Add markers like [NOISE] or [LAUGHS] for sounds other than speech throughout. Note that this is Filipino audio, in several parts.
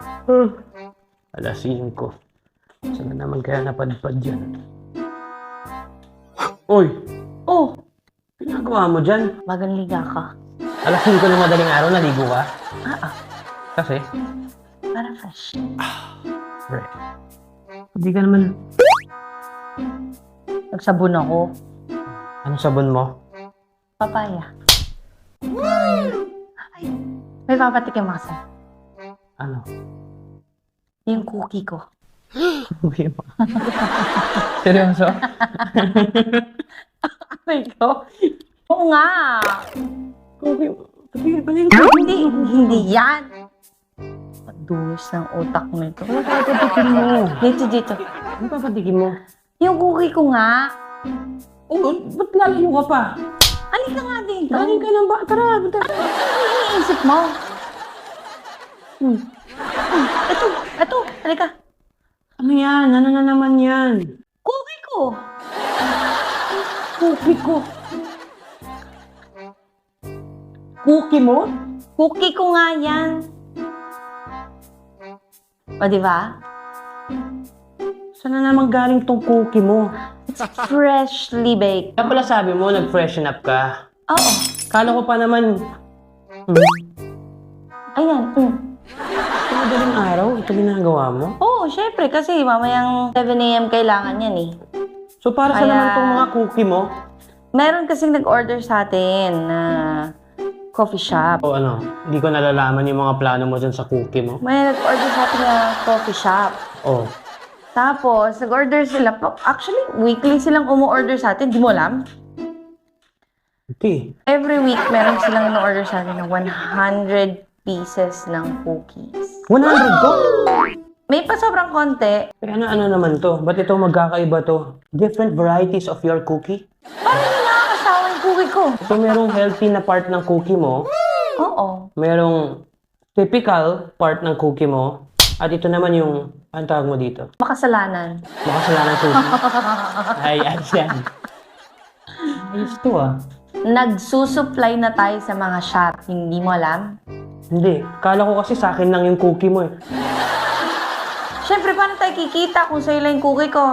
Huh. Alas 5. Saan na naman kaya napadpad yan? Uy! Oh, Pinagawa mo dyan? bagang liga ka. Alas 5 ng madaling araw, naligo ka? Ah, ah, Kasi? para fresh. Pre. Hindi ka naman... Nagsabon ako. Anong sabon mo? Papaya. Ay, may papatikim ako sa'yo. Ano? Yung cookie ko. [LAUGHS] [LAUGHS] Seryoso? [LAUGHS] Ay, ko? Oo nga. Pati, Hindi, hindi yan. Padumis ng utak mo ito. Ano papatikin mo? Dito, dito. Ano papatikin mo? Yung cookie ko nga. Oh, ba't lalayo ka pa? Halika nga dito. Kanin ka ng ba? Tara, tara. Ano yung iniisip mo? Hmm. Hmm. Ito, ito. Halika. Ano yan? Ano na naman yan? Cookie ko. Cookie ko. Cookie mo? Cookie ko nga yan. O, di ba? Saan na naman galing tong cookie mo? It's freshly baked. Kaya pala sabi mo, nag-freshen up ka. Oo. Kala ko pa naman, hmm, Ayan. Mm. Madaling araw, ito ginagawa mo? Oo, syempre. Kasi mamayang 7 a.m. kailangan yan eh. So para sa Kaya- naman tong mga cookie mo? Meron kasing nag-order sa atin na coffee shop. O ano, hindi ko nalalaman yung mga plano mo dyan sa cookie mo. May nag-order sa atin na coffee shop. Oh, Tapos, nag-order sila. pa- Actually, weekly silang umu-order sa atin. Di mo alam? okay. Every week, meron silang in-order sa atin ng 100 pieces ng cookies. 100 ko? May pa sobrang konti. Eh, ano, ano naman to? Ba't ito magkakaiba to? Different varieties of your cookie? Parang hindi nakakasawa yung cookie ko. So merong healthy na part ng cookie mo, Oo. merong typical part ng cookie mo, at ito naman yung, anong tawag mo dito? Makasalanan. Makasalanan cookie. [LAUGHS] Ay, ayos yan. Ayos to ah. Nagsusupply na tayo sa mga shop. Hindi mo alam? Hindi. Kala ko kasi sa akin lang yung cookie mo eh. Siyempre, paano tayo kikita kung sa'yo lang yung cookie ko?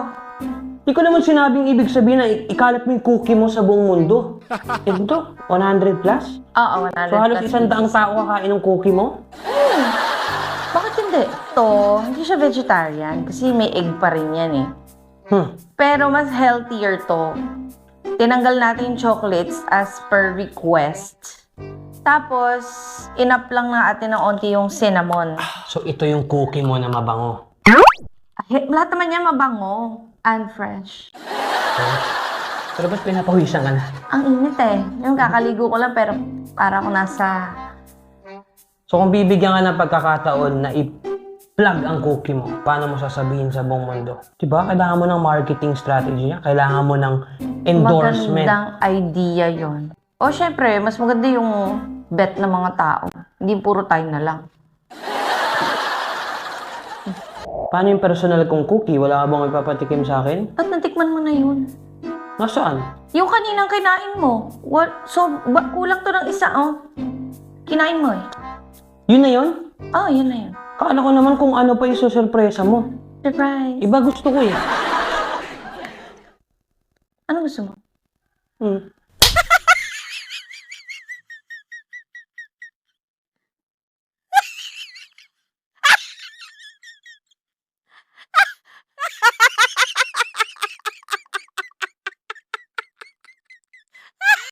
Hindi ko naman sinabing ibig sabihin na i- ikalat mo yung cookie mo sa buong mundo. Ito, 100 plus? Oo, 100 So halos plus. isang daang tao kakain ng cookie mo? Bakit hindi? To, hindi siya vegetarian kasi may egg pa rin yan eh. Hmm. Pero mas healthier to. Tinanggal natin yung chocolates as per request. Tapos, inap lang natin ng onti yung cinnamon. So ito yung cookie mo na mabango. Ay, lahat naman yan mabango and fresh. Pero ba't pinapawisan ka na? Ang init eh. Yung kakaligo ko lang pero para ako nasa... So kung bibigyan ka ng pagkakataon na i-plug ang cookie mo, paano mo sasabihin sa buong mundo? Diba? Kailangan mo ng marketing strategy niya. Kailangan mo ng endorsement. Magandang idea yon. O syempre, mas maganda yung bet ng mga tao. Hindi puro tayo na lang. Paano yung personal kong cookie? Wala ka bang ipapatikim sa akin? Ba't natikman mo na yun? Nasaan? Yung kaninang kinain mo. What? So, ba, kulang to ng isa, oh. Kinain mo eh. Yun na yun? Oh, yun na yun. Kala ko naman kung ano pa isusurpresa mo. Surprise. Iba gusto ko eh. Ano gusto mo? Hmm.